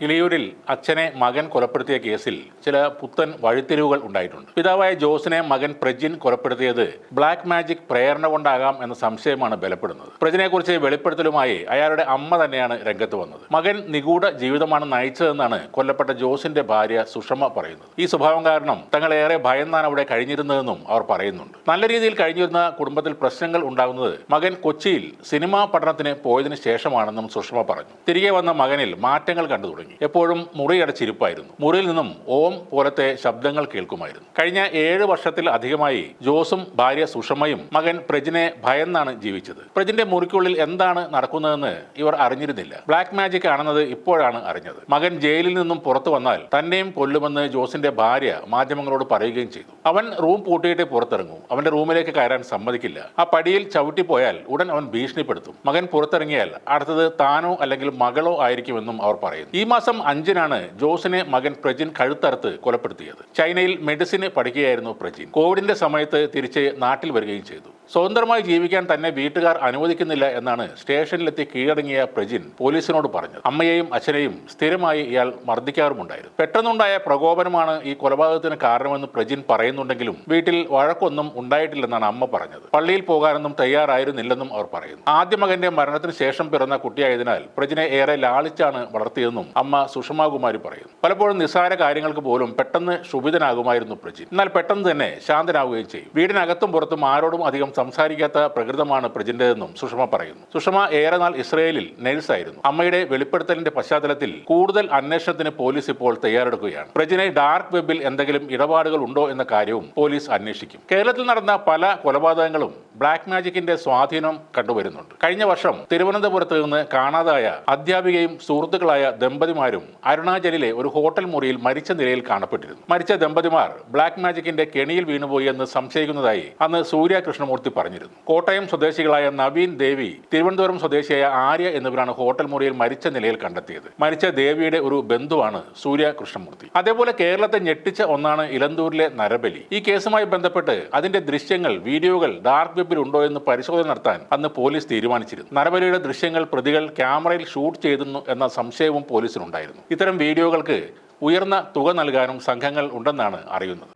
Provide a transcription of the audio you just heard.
കിളിയൂരിൽ അച്ഛനെ മകൻ കൊലപ്പെടുത്തിയ കേസിൽ ചില പുത്തൻ വഴിത്തിരിവുകൾ ഉണ്ടായിട്ടുണ്ട്. പിതാവായ ജോസിനെ മകൻ പ്രജിൻ കൊലപ്പെടുത്തിയത് ബ്ലാക്ക് മാജിക് പ്രേരണ കൊണ്ടാകാം എന്ന സംശയമാണ് ബലപ്പെടുന്നത്. പ്രജിനെക്കുറിച്ച് വെളിപ്പെടുത്തലുമായി അയാളുടെ അമ്മ തന്നെയാണ് രംഗത്ത് വന്നത്. മകൻ നിഗൂഢ ജീവിതമാണ് നയിച്ചതെന്നാണ് കൊല്ലപ്പെട്ട ജോസിന്റെ ഭാര്യ സുഷമ പറയുന്നത്. ഈ സ്വഭാവം കാരണം തങ്ങൾ ഏറെ ഭയന്നാണ് അവിടെ കഴിഞ്ഞിരുന്നതെന്നും അവർ പറയുന്നുണ്ട്. നല്ല രീതിയിൽ കഴിഞ്ഞിരുന്ന കുടുംബത്തിൽ പ്രശ്നങ്ങൾ ഉണ്ടാകുന്നത് മകൻ കൊച്ചിയിൽ സിനിമാ പഠനത്തിന് പോയതിനു ശേഷമാണെന്നും സുഷമ പറഞ്ഞു. തിരികെ വന്ന മകനിൽ മാറ്റങ്ങൾ കണ്ടു തുടങ്ങി എപ്പോഴും മുറിയടച്ചിരിപ്പായിരുന്നു മുറിയിൽ നിന്നും ഓം പോലത്തെ ശബ്ദങ്ങൾ കേൾക്കുമായിരുന്നു. കഴിഞ്ഞ ഏഴ് വർഷത്തിൽ അധികമായി ജോസും ഭാര്യ സുഷമയും മകൻ പ്രജിനെ ഭയന്നാണ് ജീവിച്ചത്. പ്രജിന്റെ മുറിക്കുള്ളിൽ എന്താണ് നടക്കുന്നതെന്ന് ഇവർ അറിഞ്ഞിരുന്നില്ല. ബ്ലാക്ക് മാജിക് ആണെന്നത് ഇപ്പോഴാണ് അറിഞ്ഞത്. മകൻ ജയിലിൽ നിന്നും പുറത്തു വന്നാൽ തന്നെയും കൊല്ലുമെന്ന് ജോസിന്റെ ഭാര്യ മാധ്യമങ്ങളോട് പറയുകയും ചെയ്തു. അവൻ റൂം പൂട്ടിയിട്ട് പുറത്തിറങ്ങും. അവന്റെ റൂമിലേക്ക് കയറാൻ സമ്മതിക്കില്ല. ആ പടിയിൽ ചവിട്ടിപ്പോയാൽ ഉടൻ അവൻ ഭീഷണിപ്പെടുത്തും. മകൻ പുറത്തിറങ്ങിയാൽ അടുത്തത് താനോ അല്ലെങ്കിൽ മകളോ ആയിരിക്കുമെന്നും അവർ പറയുന്നു. ഈ മാസം അഞ്ചിനാണ് ജോസിനെ മകൻ പ്രജിൻ കഴുത്തറുത്ത് കൊലപ്പെടുത്തിയത്. ചൈനയിൽ മെഡിസിന് പഠിക്കുകയായിരുന്നു പ്രജിൻ. കോവിഡിന്റെ സമയത്ത് തിരിച്ച് നാട്ടിൽ വരികയും ചെയ്തു. സ്വതന്ത്രമായി ജീവിക്കാൻ തന്നെ വീട്ടുകാർ അനുവദിക്കുന്നില്ല എന്നാണ് സ്റ്റേഷനിലെത്തി കീഴടങ്ങിയ പ്രജിൻ പോലീസിനോട് പറഞ്ഞത്. അമ്മയെയും അച്ഛനെയും സ്ഥിരമായി ഇയാൾ മർദ്ദിക്കാറുമുണ്ടായിരുന്നു. പെട്ടെന്നുണ്ടായ പ്രകോപനമാണ് ഈ കൊലപാതകത്തിന് കാരണമെന്ന് പ്രജിൻ പറയുന്നുണ്ടെങ്കിലും വീട്ടിൽ വഴക്കൊന്നും ഉണ്ടായിട്ടില്ലെന്നാണ് അമ്മ പറഞ്ഞത്. പള്ളിയിൽ പോകാനൊന്നും തയ്യാറായിരുന്നില്ലെന്നും അവർ പറയുന്നു. ആദ്യ മകന്റെ മരണത്തിന് ശേഷം പിറന്ന കുട്ടിയായതിനാൽ പ്രജിനെ ഏറെ ലാളിച്ചാണ് വളർത്തിയതെന്നും അമ്മ സുഷമാകുമാരി പറയുന്നു പലപ്പോഴും നിസ്സാര കാര്യങ്ങൾക്ക് പോലും പെട്ടെന്ന് ക്ഷുഭിതനാകുമായിരുന്നു പ്രജിൻ എന്നാൽ പെട്ടെന്ന് തന്നെ ശാന്തനാവുകയും ചെയ്യും. വീടിനകത്തും പുറത്തും ആരോടും അധികം സംസാരിക്കാത്ത പ്രകൃതമാണ് പ്രജിന്റേതെന്നും സുഷമ പറയുന്നു. സുഷമ ഏറെ നാൾ ഇസ്രയേലിൽ നഴ്സായിരുന്നു. അമ്മയുടെ വെളിപ്പെടുത്തലിന്റെ പശ്ചാത്തലത്തിൽ കൂടുതൽ അന്വേഷണത്തിന് പോലീസ് ഇപ്പോൾ തയ്യാറെടുക്കുകയാണ്. പ്രജിനെ ഡാർക്ക് വെബിൽ എന്തെങ്കിലും ഇടപാടുകൾ ഉണ്ടോ എന്ന കാര്യവും പോലീസ് അന്വേഷിക്കും. കേരളത്തിൽ നടന്ന പല കൊലപാതകങ്ങളും ബ്ലാക്ക് മാജിക്കിന്റെ സ്വാധീനം കണ്ടുവരുന്നുണ്ട്. കഴിഞ്ഞ വർഷം തിരുവനന്തപുരത്ത് നിന്ന് കാണാതായ അധ്യാപികയും സുഹൃത്തുക്കളായ ദമ്പതിമാരും അരുണാചലിലെ ഒരു ഹോട്ടൽ മുറിയിൽ മരിച്ച നിലയിൽ കാണപ്പെട്ടിരുന്നു. മരിച്ച ദമ്പതിമാർ ബ്ലാക്ക് മാജിക്കിന്റെ കെണിയിൽ വീണുപോയി എന്ന് സംശയിക്കുന്നതായി അന്ന് സൂര്യ കൃഷ്ണമൂർത്തി പറഞ്ഞിരുന്നു. കോട്ടയം സ്വദേശികളായ നവീൻ ദേവി തിരുവനന്തപുരം സ്വദേശിയായ ആര്യ എന്നിവരാണ് ഹോട്ടൽ മുറിയിൽ മരിച്ച നിലയിൽ കണ്ടെത്തിയത്. മരിച്ച ദേവിയുടെ ഒരു ബന്ധുവാണ് സൂര്യ കൃഷ്ണമൂർത്തി അതേപോലെ കേരളത്തെ ഞെട്ടിച്ച ഒന്നാണ് ഇലന്തൂരിലെ നരബലി. ഈ കേസുമായി ബന്ധപ്പെട്ട് അതിന്റെ ദൃശ്യങ്ങൾ വീഡിയോകൾ ഡാർക്ക് വെബിൽ ഉണ്ടോ എന്ന് പരിശോധന നടത്താൻ അന്ന് പോലീസ് തീരുമാനിച്ചിരുന്നു. നരബലിയുടെ ദൃശ്യങ്ങൾ പ്രതികൾ ക്യാമറയിൽ ഷൂട്ട് ചെയ്തിരുന്നു എന്ന സംശയവും പോലീസിനുണ്ടായിരുന്നു ഇത്തരം വീഡിയോകൾക്ക് ഉയർന്ന തുക നൽകാനും സംഘങ്ങൾ ഉണ്ടെന്നാണ് അറിയുന്നത്.